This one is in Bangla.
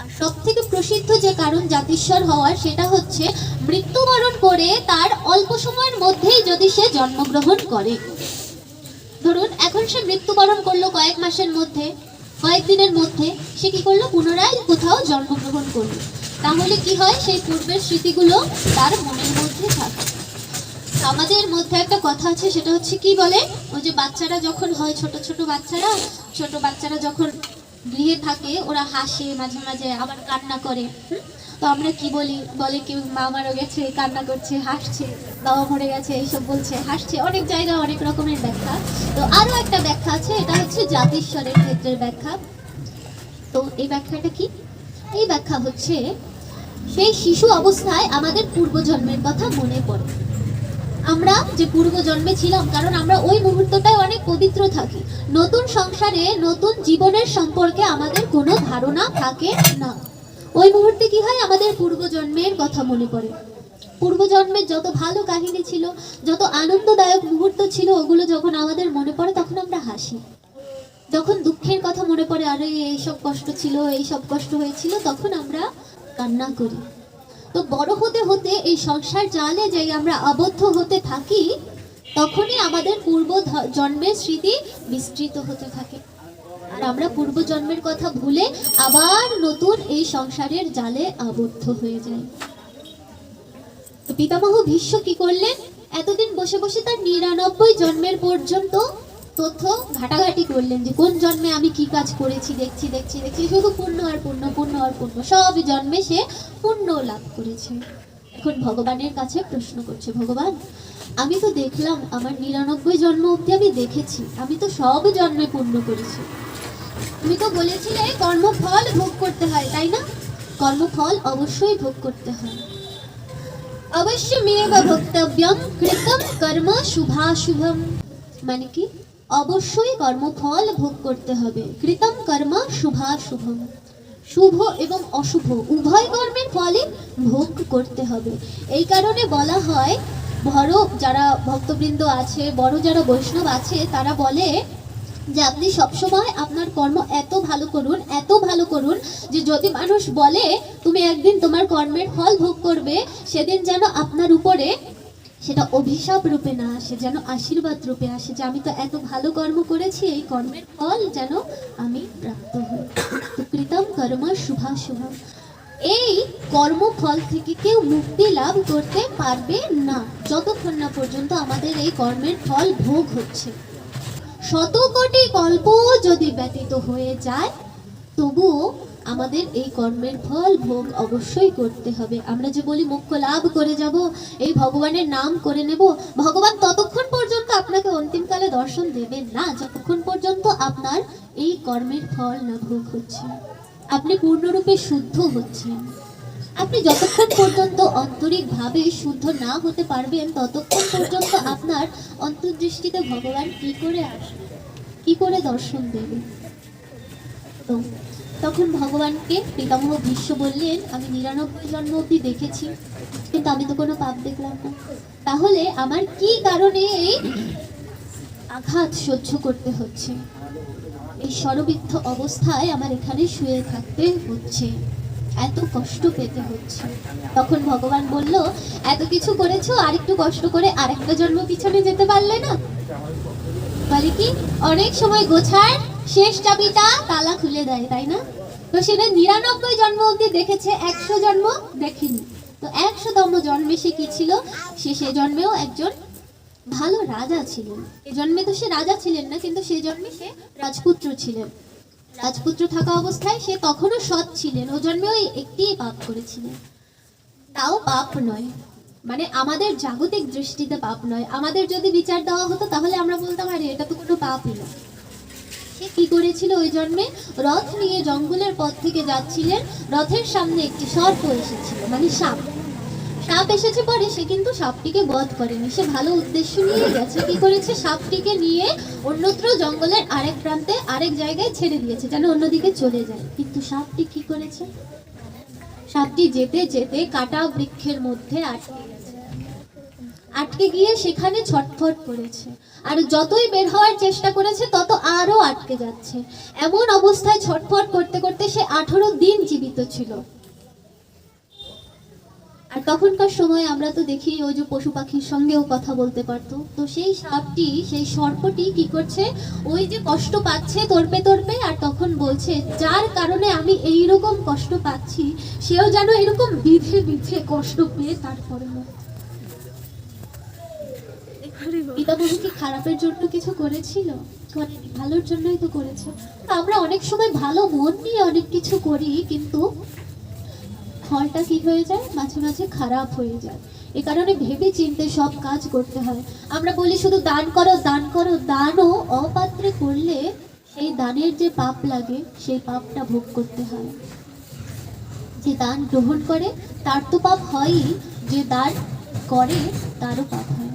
আর সব থেকে প্রসিদ্ধ যে কারণ জাতিস্বর হওয়ার সেটা হচ্ছে, মৃত্যুবরণ করে তার অল্প সময়ের মধ্যেই যদি সে জন্মগ্রহণ করে। ধরুন, এখন সে মৃত্যুবরণ করল কয়েক মাসের মধ্যে কয়েকদিনের মধ্যে, সে কি করল? পুনরায় কোথাও জন্মগ্রহণ করল। তাহলে কি হয়? সেই পূর্বের স্মৃতিগুলো তার মনের মধ্যে থাকে। আমাদের মধ্যে একটা কথা আছে, সেটা হচ্ছে কি বলে? ওই যে বাচ্চারা যখন হয়, ছোট ছোট বাচ্চারা ছোট বাচ্চারা যখন গৃহে থাকে, ওরা হাসে, মাঝে মাঝে আবার কান্না করে। তো আমরা কি বলি? বলে কেউ মা মারা গেছে, কান্না করছে, হাসছে, বাবা মরে গেছে, এইসব বলছে, হাসছে। অনেক জায়গায় অনেক রকমের ব্যাখ্যা। তো আরও একটা ব্যাখ্যা আছে, এটা হচ্ছে জাতিস্বরের ক্ষেত্রের ব্যাখ্যা। তো এই ব্যাখ্যাটা কি? এই ব্যাখ্যা হচ্ছে, সেই শিশু অবস্থায় আমাদের পূর্বজন্মের কথা মনে পড়ে। আমরা যে পূর্ব জন্মে ছিলাম, কারণ আমরা ওই অনেক পবিত্র থাকি। নতুন সংসারে নতুন জীবনের সম্পর্কে আমাদের কোনো ধারণা থাকে না। ওই মুহূর্তে কি হয়? আমাদের পূর্বজন্মের কথা মনে পড়ে। পূর্বজন্মের যত ভালো কাহিনী ছিল, যত আনন্দদায়ক মুহূর্ত ছিল, ওগুলো যখন আমাদের মনে পড়ে, তখন আমরা হাসি। যখন দুঃখের কথা মনে পড়ে, আরে, এইসব কষ্ট ছিল, এইসব কষ্ট হয়েছিল, তখন আমরা কান্না করি। তো বড় হতে হতে এই সংসার জালে যে আমরা আবদ্ধ হতে থাকি তখনই আমাদের পূর্ব জন্মের স্মৃতি বিস্তৃত হতে থাকে। আর আমরা পূর্ব জন্মের কথা ভুলে আবার নতুন এই সংসারের জালে আবদ্ধ হয়ে তো পিতামহ ভীষ্ম কি করলেন? এতদিন বসে বসে তার নিরানব্বই জন্মের পর্যন্ত তথ্য ঘাটাঘাটি করলেন যে, কোন জন্মে আমি কি কাজ করেছি, দেখছি দেখছি দেখছি, শুধু পুণ্য আর পুণ্য পুণ্য আর পুণ্য সব জন্মে সে পুণ্য লাভ করেছে। এখন ভগবানের কাছে প্রশ্ন করছে, ভগবান আমি তো দেখলাম আমার নিরানব্বই জন্ম অবধি আমি দেখেছি। আমি তো সব জন্মে পুণ্য করেছি। তুমি তো বলেছিলে কর্মফল ভোগ করতে হয়, তাই না? কর্মফল অবশ্যই ভোগ করতে হয়। অবশ্যমেব ভোক্তব্যম কৃতম কর্ম শুভাশুভম। মানে কি? অবশ্যই কর্মফল ভোগ করতে হবে। কৃতম কর্ম শুভাশুভম। শুভ এবং অশুভ, উভয় কর্মের ফলই ভোগ করতে হবে। এই কারণে বলা হয় বড় যারা ভক্তবৃন্দ আছে, বড় যারা বৈষ্ণব আছে, তারা বলে যে আপনি সবসময় আপনার কর্ম এত ভালো করুন, এত ভালো করুন যে যদি মানুষ বলে, তুমি একদিন তোমার কর্মের ফল ভোগ করবে, সেদিন যেন আপনার উপরে সেটা অভিশাপ রূপে না আসে, যেন আশীর্বাদ রূপে আসে যে আমি তো এত ভালো কর্ম করেছি, এই কর্মের ফল যেন আমি প্রাপ্ত হই। কৃতম কর্ম শুভাশুভম। এই কর্মফল থেকে কেউ মুক্তি লাভ করতে পারবে না। যতক্ষণ না পর্যন্ত আমাদের এই কর্মের ফল ভোগ হচ্ছে। শত কোটি কল্প যদি ব্যতীত হয়ে যায়, তবুও আমাদের এই কর্মের ফল ভোগ অবশ্যই করতে হবে। আমরা যে বলি মোক্ষ লাভ করে যাব, এই ভগবানের নাম করে নেব। ভগবান ততক্ষণ পর্যন্ত আপনাকে অন্তিমকালে দর্শন দেবেন না, যতক্ষণ পর্যন্ত আপনার এই কর্মের ফল না ভোগ হচ্ছে। আপনি পূর্ণরূপে শুদ্ধ হচ্ছেন। আপনি যতক্ষণ পর্যন্ত আন্তরিকভাবে শুদ্ধ না হতে পারবেন, ততক্ষণ পর্যন্ত আপনার অন্তর্দৃষ্টিতে ভগবান কি করে আসবে? কি করে দর্শন দেবে? তো, তখন ভগবানকে পিতামহ ভীষ্ম বললেন, আমি নিরানব্বই জন্ম অব্দি দেখেছি, কিন্তু আমি তো কোনো পাপ দেখলাম না। তাহলে আমার কি কারণে এই আঘাত সহ্য করতে হচ্ছে? এই স্বরবিদ্ধ অবস্থায় আমার এখানে শুয়ে থাকতে হচ্ছে। এত কষ্ট পেতে হচ্ছে। তখন ভগবান বলল, এত কিছু করেছ আর একটু কষ্ট করে আরেকটা জন্ম পিছনে যেতে পারলে না? বলে কি, অনেক সময় গোছার শেষ চাবিটা তালা খুলে দেয়, তাই না? তো সেটা নিরানব্বই জন্ম অবধি দেখেছে, একশো জন্ম দেখেনি। তো একশোতম জন্মে সে কি ছিল? সে সে জন্মেও একজন ভালো রাজা ছিলেন। এ জন্মে তো সে রাজা ছিলেন না, কিন্তু সে জন্মে সে রাজপুত্র ছিলেন। রাজপুত্র থাকা অবস্থায় সে তখনও সৎ ছিলেন, ও জন্মে ওই একটি পাপ করেছিলেন। তাও পাপ নয়। মানে আমাদের জাগতিক দৃষ্টিতে পাপ নয়। আমাদের যদি বিচার দেওয়া হতো, তাহলে আমরা বলতাম, আরে, এটা তো কোনো পাপই না। সে কি করেছিল? ওই জন্মে রথ নিয়ে জঙ্গলের পথ থেকে যাচ্ছিলেন। রথের সামনে একটি সর্প এসেছিল মানে সাপ। সাপ এসেছে পরে, সে কিন্তু সাপটিকে বধ করেনি। সে ভালো উদ্দেশ্য নিয়ে গেছে। কি করেছে? সাপটিকে নিয়ে অন্যত্র জঙ্গলের আরেক প্রান্তে, আরেক জায়গায় ছেড়ে দিয়েছে, যেন অন্যদিকে চলে যায়। কিন্তু সাপটি কি করেছে? সাপটি যেতে যেতে কাটা বৃক্ষের মধ্যে আটকে গেছে। আটকে গিয়ে সেখানে ছটফট করেছে। আর যতই বের হওয়ার চেষ্টা করেছে, তত আরও আটকে যাচ্ছে। এমন অবস্থায় ছটফট করতে করতে সে আঠারো দিন জীবিত ছিল। আর তখনকার সময় আমরা তো দেখি ওই যে পশু পাখির সঙ্গেও কথা বলতে পারতো। তো সেই সাপটি, সেই সর্পটি কি করছে? ওই যে কষ্ট পাচ্ছে তরপে তরপে আর তখন বলছে, যার কারণে আমি এই রকম কষ্ট পাচ্ছি, সেও যেন এরকম বিধে বিধে কষ্ট পেয়ে তারপরে। পিতামহ কি খারাপের জন্য কিছু করেছিল? ভালোর জন্যই তো করেছে। আমরা অনেক সময় ভালো মন নিয়ে অনেক কিছু করি, কিন্তু ফলটা কি হয়ে যায়? মাঝে মাঝে খারাপ হয়ে যায়। এ কারণে ভেবে চিনতে সব কাজ করতে হয়। আমরা বলি শুধু দান করো দান করো, দানও অপাত্রে করলে সেই দানের যে পাপ লাগে, সেই পাপটা ভোগ করতে হয়। যে দান গ্রহণ করে, তার তো পাপ হয়ই। যে দান করে, তারও পাপ হয়।